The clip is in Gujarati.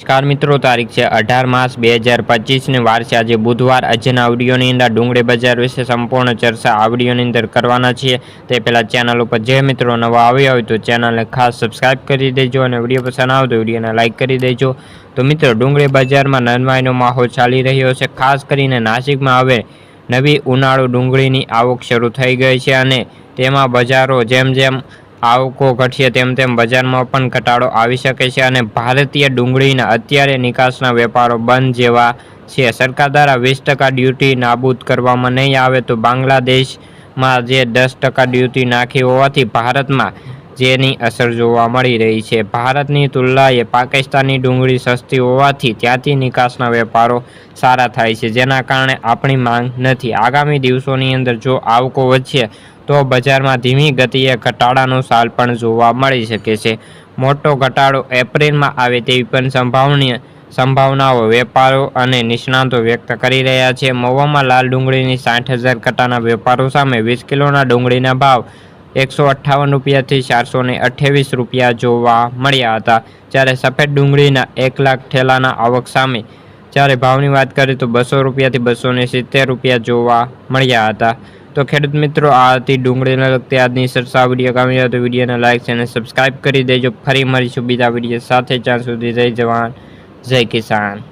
નમસ્કાર મિત્રો, તારીખ છે અઢાર માસ બે હજાર પચીસની વાર છે. આજે બુધવાર આજના આવડીઓની અંદર ડુંગળી બજાર વિશે સંપૂર્ણ ચર્ચા આવડીઓની અંદર કરવાના છીએ. તે પહેલાં ચેનલ ઉપર જે મિત્રો નવા આવ્યા હોય તો ચેનલને ખાસ સબસ્ક્રાઇબ કરી દેજો અને વીડિયો પસંદ આવે તો વિડીયોને લાઇક કરી દેજો. તો મિત્રો, ડુંગળી બજારમાં નરમાઈનો માહોલ ચાલી રહ્યો છે. ખાસ કરીને નાસિકમાં હવે નવી ઉનાળુ ડુંગળીની આવક શરૂ થઈ ગઈ છે અને તેમાં બજારો જેમ જેમ આવકો ઘટશે તેમ તેમ બજારમાં પણ ઘટાડો આવી શકે છે અને ભારતીય ડુંગળીના અત્યારે નિકાસના વેપારો બંધ જેવા છે. સરકાર દ્વારા વીસ ટકા ડ્યુટી નાબૂદ કરવામાં નહીં આવે તો બાંગ્લાદેશમાં જે દસ ટકા ડ્યુટી નાખી હોવાથી ભારતમાં જેની અસર જોવા મળી રહી છે. ભારતની તુલનાએ પાકિસ્તાની ડુંગળી સસ્તી હોવાથી ત્યાંથી નિકાસના વેપારો સારા થાય છે. જેના કારણે આપણી માંગ નથી. આગામી દિવસોની અંદર જો આવકો વધશે તો બજારમાં ધીમી ગતિએ ઘટાડાનો સાલ પણ જોવા મળી શકે છે. મોટો ઘટાડો એપ્રિલમાં આવે તેવી પણ સંભાવનીય સંભાવનાઓ વેપારો અને નિષ્ણાતો વ્યક્ત કરી રહ્યા છે. મહુવામાં લાલ ડુંગળીની સાઠ હજાર કટાના વેપારો સામે વીસ કિલોના ડુંગળીના ભાવ એકસો અઠ્ઠાવન રૂપિયાથી ચારસો ને અઠ્યાવીસ રૂપિયા જોવા મળ્યા હતા. જ્યારે સફેદ ડુંગળીના એક લાખ ઠેલાના આવક સામે જ્યારે ભાવની વાત કરીએ તો બસો રૂપિયાથી બસો સિત્તેર રૂપિયા જોવા મળ્યા હતા. તો ખેડૂત મિત્રો આ હતી ડુંગળીને લગતી આજની સરસા વીડિયો હોય તો વિડીયોને લાઇક અને સબસ્ક્રાઈબ કરી દેજો. ફરી મળીશું બીજા વીડિયો સાથે. જ્યાં સુધી જય જવાન, જય કિસાન.